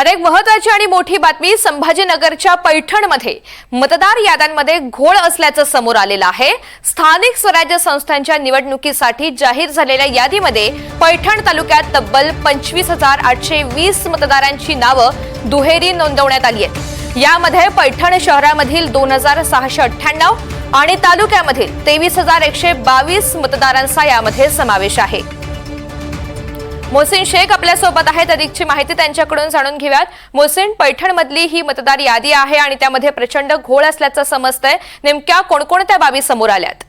अनेक महत्वाची आणि मोठी बातमी संभाजीनगरच्या पैठणमध्ये. मतदार याद्यांमध्ये घोळ असल्याचं समोर आलेलं आहे. स्थानिक स्वराज्य संस्थांच्या निवडणुकीसाठी जाहीर झालेल्या यादीमध्ये पैठण तालुक्यात तब्बल पंचवीस हजार आठशे वीस मतदारांची नावं दुहेरी नोंदवण्यात आली आहेत. यामध्ये पैठण शहरामधील दोन हजार सहाशे अठ्ठ्याण्णव आणि तालुक्यामधील तेवीस हजार एकशे बावीस मतदारांचा यामध्ये समावेश आहे. मोहसिन शेख आपल्यासोबत आहेत. अधिकची माहिती त्यांच्याकडून जाणून घेऊयात. मोहसिन पैठण मधली ही मतदार यादी आहे आणि त्यामध्ये प्रचंड घोळ असल्याचं समजतंय. नेमक्या कोणकोणत्या बाबी समोर आल्यात?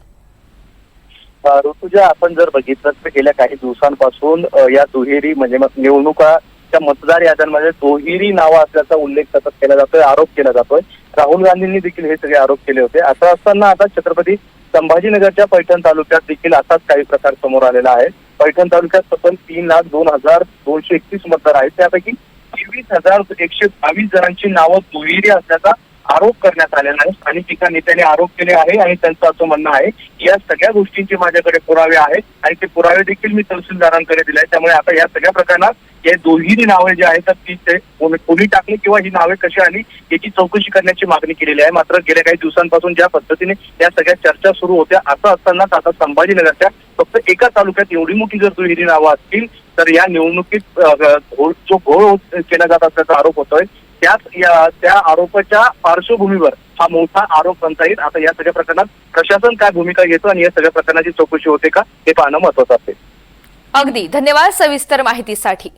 ऋतुजा आपण जर बघितलं तर गेल्या काही दिवसांपासून या दुहेरी म्हणजे निवडणुका त्या मतदार याद्यांमध्ये दुहेरी नावं असल्याचा उल्लेख सतत केला जातोय आरोप केला जातोय. राहुल गांधींनी देखील हे सगळे आरोप केले होते. असं असताना आता छत्रपती संभाजीनगरच्या पैठण तालुक्यात देखील असाच काही प्रकार समोर आलेला आहे. पैठण तालुक्यात सतत तीन लाख दोन हजार दोनशे एकतीस मतदार आहेत. त्यापैकी तेवीस हजार एकशे बावीस जणांची नावं दुहेरी असल्याचा आरोप करण्यात आलेला आहे. स्थानिक एका नेत्याने आरोप केले आहे आणि त्यांचं असं म्हणणं आहे की या सगळ्या गोष्टींचे माझ्याकडे पुरावे आहेत आणि ते पुरावे देखील मी तहसीलदारांकडे दिले आहेत. त्यामुळे आता या सगळ्या प्रकरणात या दोन्ही नावे जे आहेत ती ते कोणी टाकली किंवा ही नावे कशी आली याची चौकशी करण्याची मागणी केलेली आहे. मात्र गेल्या काही दिवसांपासून ज्या पद्धतीने या सगळ्या चर्चा सुरू होत्या असं असतानाच आता संभाजीनगरच्या फक्त एका तालुक्यात एवढी मोठी जर दुहेरी नावं असतील तर या निवडणुकीत जो घोळ केला जात असल्याचा आरोप होतोय त्याच या त्या आरोपाच्या पार्श्वभूमीवर हा मोठा आरोप बनता येईल. आता या सगळ्या प्रकरणात प्रशासन काय भूमिका घेतो आणि या सगळ्या प्रकरणाची चौकशी होते का हे पाहणं महत्वाचं असेल अगदी. धन्यवाद सविस्तर माहितीसाठी.